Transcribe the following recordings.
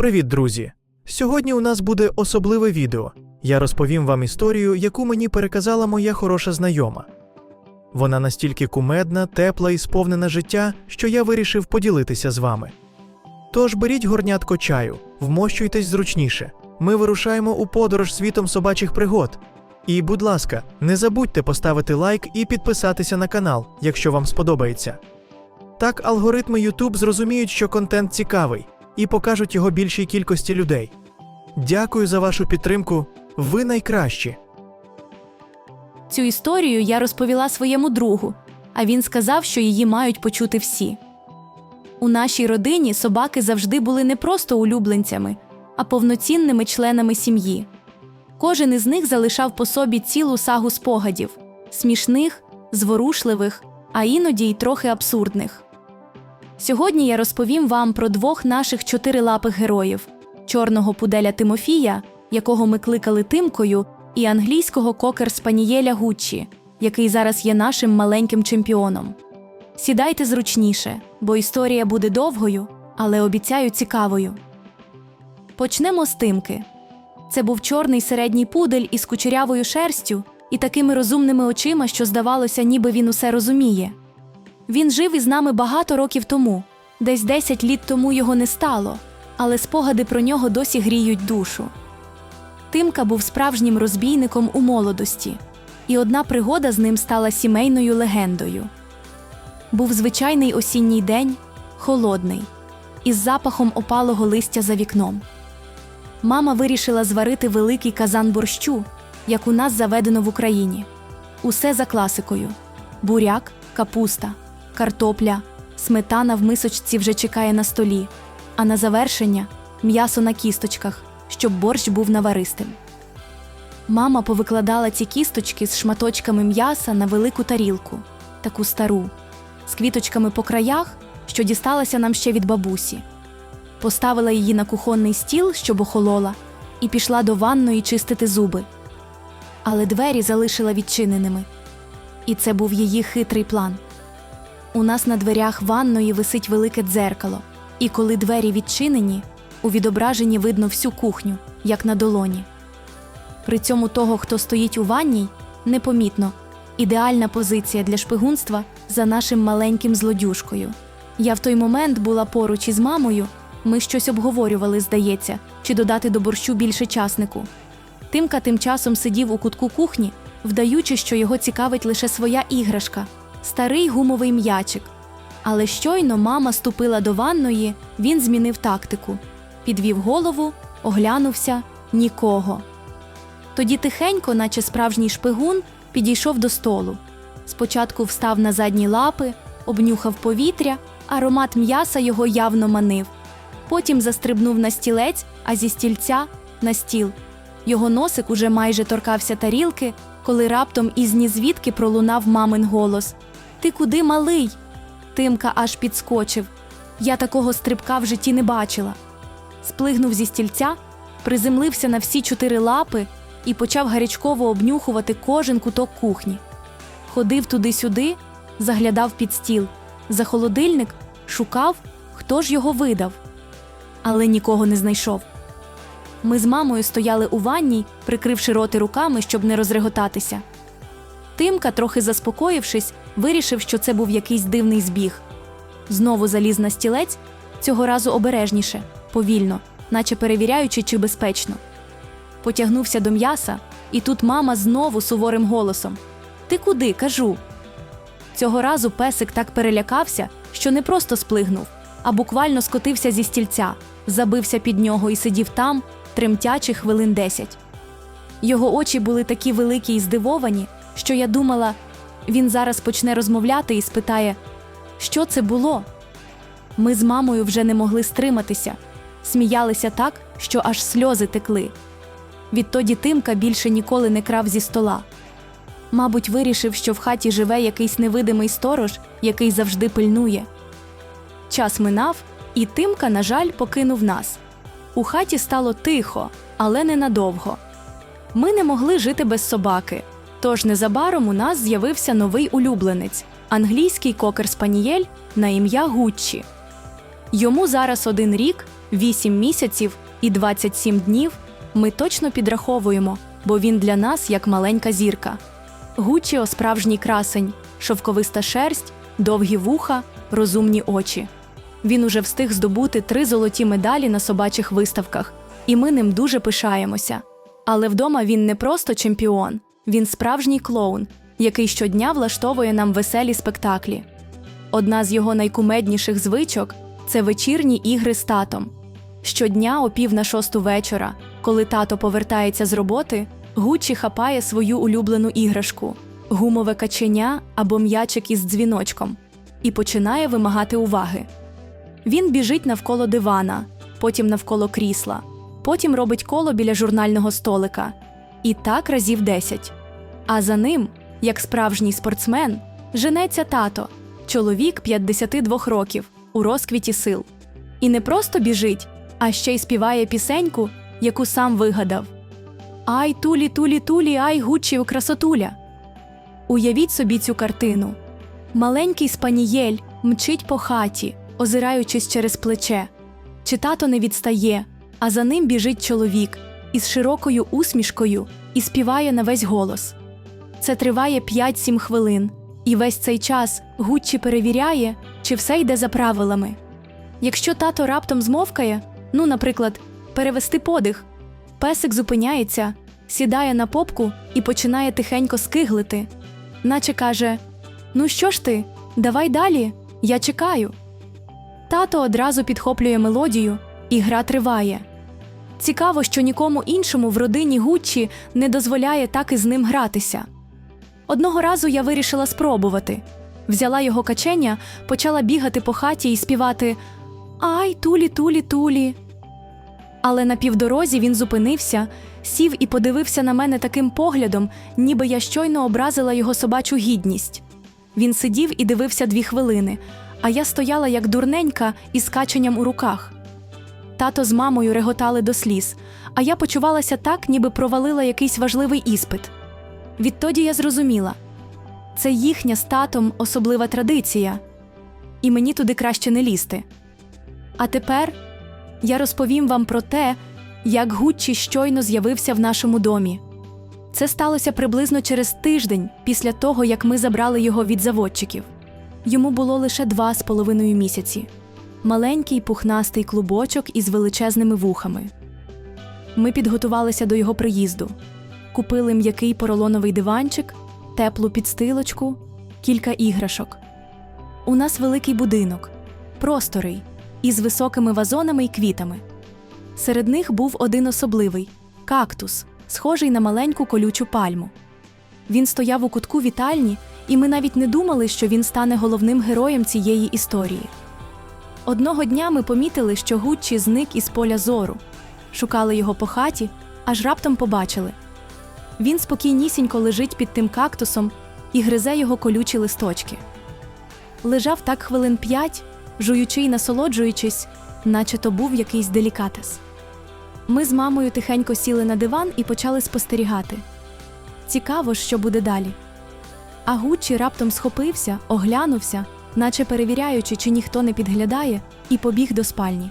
Привіт, друзі! Сьогодні у нас буде особливе відео. Я розповім вам історію, яку мені переказала моя хороша знайома. Вона настільки кумедна, тепла і сповнена життя, що я вирішив поділитися з вами. Тож беріть горнятко чаю, вмощуйтесь зручніше. Ми вирушаємо у подорож світом собачих пригод. І, будь ласка, не забудьте поставити лайк і підписатися на канал, якщо вам сподобається. Так алгоритми YouTube зрозуміють, що контент цікавий, і покажуть його більшій кількості людей. Дякую за вашу підтримку. Ви найкращі. Цю історію я розповіла своєму другу, а він сказав, що її мають почути всі. У нашій родині собаки завжди були не просто улюбленцями, а повноцінними членами сім'ї. Кожен із них залишав по собі цілу сагу спогадів смішних, зворушливих, а іноді й трохи абсурдних. Сьогодні я розповім вам про двох наших чотирилапих героїв чорного пуделя Тимофія, якого ми кликали Тимкою, і англійського кокер спанієля Гуччі, який зараз є нашим маленьким чемпіоном. Сідайте зручніше, бо історія буде довгою, але обіцяю цікавою. Почнемо з Тимки. Це був чорний середній пудель із кучерявою шерстю і такими розумними очима, що здавалося, ніби він усе розуміє. Він жив із нами багато років тому, десь 10 літ тому його не стало, але спогади про нього досі гріють душу. Тимка був справжнім розбійником у молодості, і одна пригода з ним стала сімейною легендою. Був звичайний осінній день, холодний, із запахом опалого листя за вікном. Мама вирішила зварити великий казан борщу, як у нас заведено в Україні. Усе за класикою: буряк, капуста, картопля, сметана в мисочці вже чекає на столі, а на завершення м'ясо на кісточках, щоб борщ був наваристим. Мама повикладала ці кісточки з шматочками м'яса на велику тарілку, таку стару, з квіточками по краях, що дісталася нам ще від бабусі. Поставила її на кухонний стіл, щоб охолола, і пішла до ванної чистити зуби. Але двері залишила відчиненими. І це був її хитрий план. У нас на дверях ванної висить велике дзеркало, і коли двері відчинені, у відображенні видно всю кухню, як на долоні. При цьому того, хто стоїть у ванній, непомітно. Ідеальна позиція для шпигунства за нашим маленьким злодюшкою. Я в той момент була поруч із мамою. Ми щось обговорювали, здається, чи додати до борщу більше часнику. Тимка тим часом сидів у кутку кухні, вдаючи, що його цікавить лише своя іграшка старий гумовий м'ячик. Але щойно мама ступила до ванної, він змінив тактику, підвів голову, оглянувся нікого. Тоді тихенько, наче справжній шпигун, підійшов до столу. Спочатку встав на задні лапи, обнюхав повітря, аромат м'яса його явно манив. Потім застрибнув на стілець, а зі стільця на стіл. Його носик уже майже торкався тарілки, коли раптом із нізвідки пролунав мамин голос: Ти куди малий? Тимка аж підскочив. Я такого стрибка в житті не бачила. Сплигнув зі стільця, приземлився на всі чотири лапи і почав гарячково обнюхувати кожен куток кухні. Ходив туди-сюди, заглядав під стіл, за холодильник, шукав, хто ж його видав. Але нікого не знайшов. Ми з мамою стояли у ванній, прикривши роти руками, щоб не розреготатися. Тимка, трохи заспокоївшись, вирішив, що це був якийсь дивний збіг. Знову заліз на стілець, цього разу обережніше, повільно, наче перевіряючи, чи безпечно. Потягнувся до м'яса, і тут мама знову суворим голосом: Ти куди? кажу. Цього разу песик так перелякався, що не просто сплигнув, а буквально скотився зі стільця, забився під нього і сидів там, тремтячи хвилин десять. Його очі були такі великі і здивовані, що я думала, він зараз почне розмовляти і спитає, що це було. Ми з мамою вже не могли стриматися, сміялися так, що аж сльози текли. Відтоді Тимка більше ніколи не крав зі стола. Мабуть, вирішив, що в хаті живе якийсь невидимий сторож, який завжди пильнує. Час минав, і Тимка, на жаль, покинув нас. У хаті стало тихо, але ненадовго. Ми не могли жити без собаки. Тож незабаром у нас з'явився новий улюбленець англійський кокер спанієль на ім'я Гуччі. Йому зараз один рік, 8 місяців і 27 днів ми точно підраховуємо, бо він для нас як маленька зірка. Гуччіо справжній красень, шовковиста шерсть, довгі вуха, розумні очі. Він уже встиг здобути три золоті медалі на собачих виставках, і ми ним дуже пишаємося. Але вдома він не просто чемпіон, він справжній клоун, який щодня влаштовує нам веселі спектаклі. Одна з його найкумедніших звичок це вечірні ігри з татом. Щодня о пів на шосту вечора, коли тато повертається з роботи, Гуччі хапає свою улюблену іграшку гумове каченя або м'ячик із дзвіночком і починає вимагати уваги. Він біжить навколо дивана, потім навколо крісла, потім робить коло біля журнального столика. І так разів десять. А за ним, як справжній спортсмен, женеться тато, чоловік 52 років, у розквіті сил. І не просто біжить, а ще й співає пісеньку, яку сам вигадав. Ай, тулі, тулі, тулі, ай, гуччі красотуля. Уявіть собі цю картину. Маленький спанієль мчить по хаті, озираючись через плече. Чи тато не відстає, а за ним біжить чоловік із широкою усмішкою і співає на весь голос. Це триває 5-7 хвилин, і весь цей час Гуччі перевіряє, чи все йде за правилами. Якщо тато раптом змовкає, ну, наприклад, перевести подих, песик зупиняється, сідає на попку і починає тихенько скиглити, наче каже: Ну що ж ти, давай далі, я чекаю. Тато одразу підхоплює мелодію, і гра триває. Цікаво, що нікому іншому в родині Гуччі не дозволяє так із ним гратися. Одного разу я вирішила спробувати. Взяла його качення, почала бігати по хаті і співати Ай, тулі, тулі, тулі. Але на півдорозі він зупинився, сів і подивився на мене таким поглядом, ніби я щойно образила його собачу гідність. Він сидів і дивився дві хвилини, а я стояла як дурненька із каченням у руках. Тато з мамою реготали до сліз, а я почувалася так, ніби провалила якийсь важливий іспит. Відтоді я зрозуміла це їхня з татом особлива традиція, і мені туди краще не лізти. А тепер я розповім вам про те, як Гуччі щойно з'явився в нашому домі. Це сталося приблизно через тиждень після того, як ми забрали його від заводчиків. Йому було лише два з половиною місяці маленький пухнастий клубочок із величезними вухами. Ми підготувалися до його приїзду, купили м'який поролоновий диванчик, теплу підстилочку, кілька іграшок. У нас великий будинок, просторий, із високими вазонами і квітами. Серед них був один особливий кактус, схожий на маленьку колючу пальму. Він стояв у кутку вітальні, і ми навіть не думали, що він стане головним героєм цієї історії. Одного дня ми помітили, що Гуччі зник із поля зору, шукали його по хаті, аж раптом побачили. Він спокійнісінько лежить під тим кактусом і гризе його колючі листочки. Лежав так хвилин п'ять, жуючи й насолоджуючись, наче то був якийсь делікатес. Ми з мамою тихенько сіли на диван і почали спостерігати. Цікаво, що буде далі. А Гуччі раптом схопився, оглянувся, наче перевіряючи, чи ніхто не підглядає, і побіг до спальні.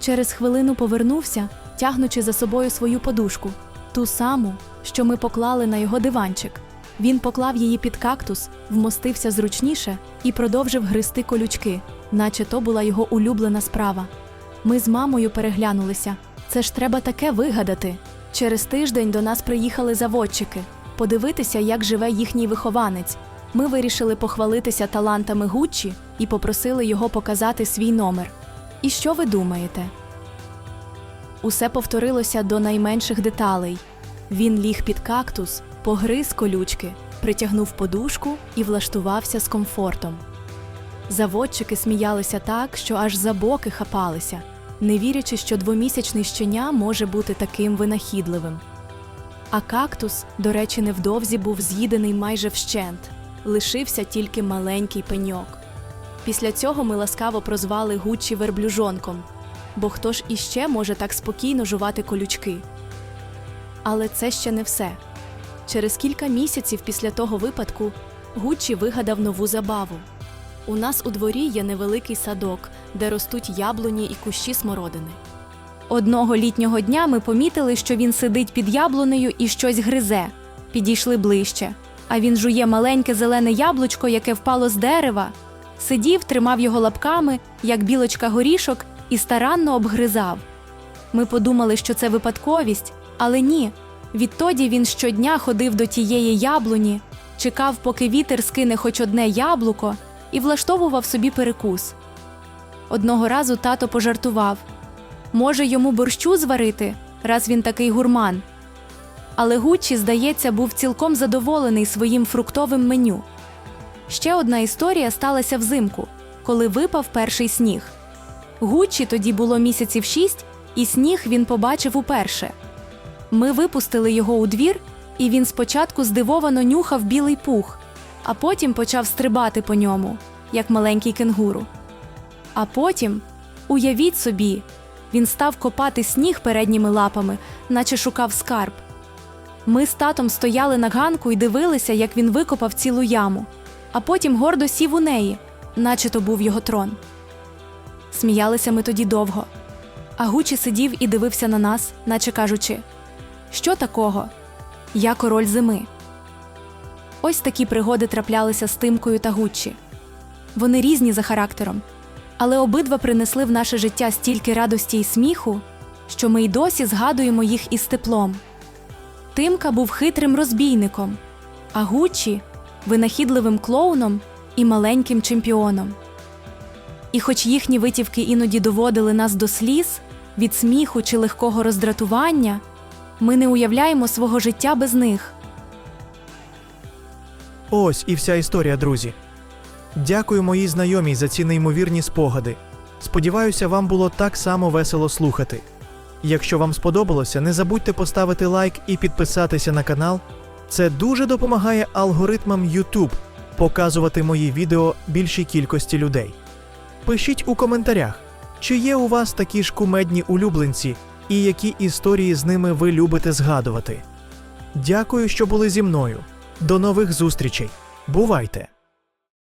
Через хвилину повернувся, тягнучи за собою свою подушку, ту саму, що ми поклали на його диванчик. Він поклав її під кактус, вмостився зручніше і продовжив гризти колючки, наче то була його улюблена справа. Ми з мамою переглянулися. Це ж треба таке вигадати. Через тиждень до нас приїхали заводчики подивитися, як живе їхній вихованець. Ми вирішили похвалитися талантами Гуччі і попросили його показати свій номер. І що ви думаєте? Усе повторилося до найменших деталей. Він ліг під кактус, погриз колючки, притягнув подушку і влаштувався з комфортом. Заводчики сміялися так, що аж за боки хапалися, не вірячи, що двомісячний щеня може бути таким винахідливим. А кактус, до речі, невдовзі був з'їдений майже вщент, лишився тільки маленький пеньок. Після цього ми ласкаво прозвали Гуччі верблюжонком, бо хто ж іще може так спокійно жувати колючки. Але це ще не все. Через кілька місяців після того випадку Гуччі вигадав нову забаву. У нас у дворі є невеликий садок, де ростуть яблуні і кущі смородини. Одного літнього дня ми помітили, що він сидить під яблунею і щось гризе. Підійшли ближче. А він жує маленьке зелене яблучко, яке впало з дерева. Сидів, тримав його лапками, як білочка горішок, і старанно обгризав. Ми подумали, що це випадковість, але ні. Відтоді він щодня ходив до тієї яблуні, чекав, поки вітер скине хоч одне яблуко, і влаштовував собі перекус. Одного разу тато пожартував може йому борщу зварити, раз він такий гурман. Але Гуччі, здається, був цілком задоволений своїм фруктовим меню. Ще одна історія сталася взимку, коли випав перший сніг. Гуччі тоді було місяців шість, і сніг він побачив уперше. Ми випустили його у двір, і він спочатку здивовано нюхав білий пух, а потім почав стрибати по ньому, як маленький кенгуру. А потім, уявіть собі, він став копати сніг передніми лапами, наче шукав скарб. Ми з татом стояли на ганку і дивилися, як він викопав цілу яму, а потім гордо сів у неї, наче то був його трон. Сміялися ми тоді довго. А Гучі сидів і дивився на нас, наче кажучи: Що такого? Я король зими. Ось такі пригоди траплялися з Тимкою та Гуччі. Вони різні за характером, але обидва принесли в наше життя стільки радості і сміху, що ми й досі згадуємо їх із теплом. Тимка був хитрим розбійником, а Гуччі винахідливим клоуном і маленьким чемпіоном. І хоч їхні витівки іноді доводили нас до сліз, від сміху чи легкого роздратування, ми не уявляємо свого життя без них. Ось і вся історія, друзі. Дякую моїй знайомій за ці неймовірні спогади. Сподіваюся, вам було так само весело слухати. Якщо вам сподобалося, не забудьте поставити лайк і підписатися на канал. Це дуже допомагає алгоритмам YouTube показувати мої відео більшій кількості людей. Пишіть у коментарях, чи є у вас такі ж кумедні улюбленці і які історії з ними ви любите згадувати. Дякую, що були зі мною. До нових зустрічей. Бувайте!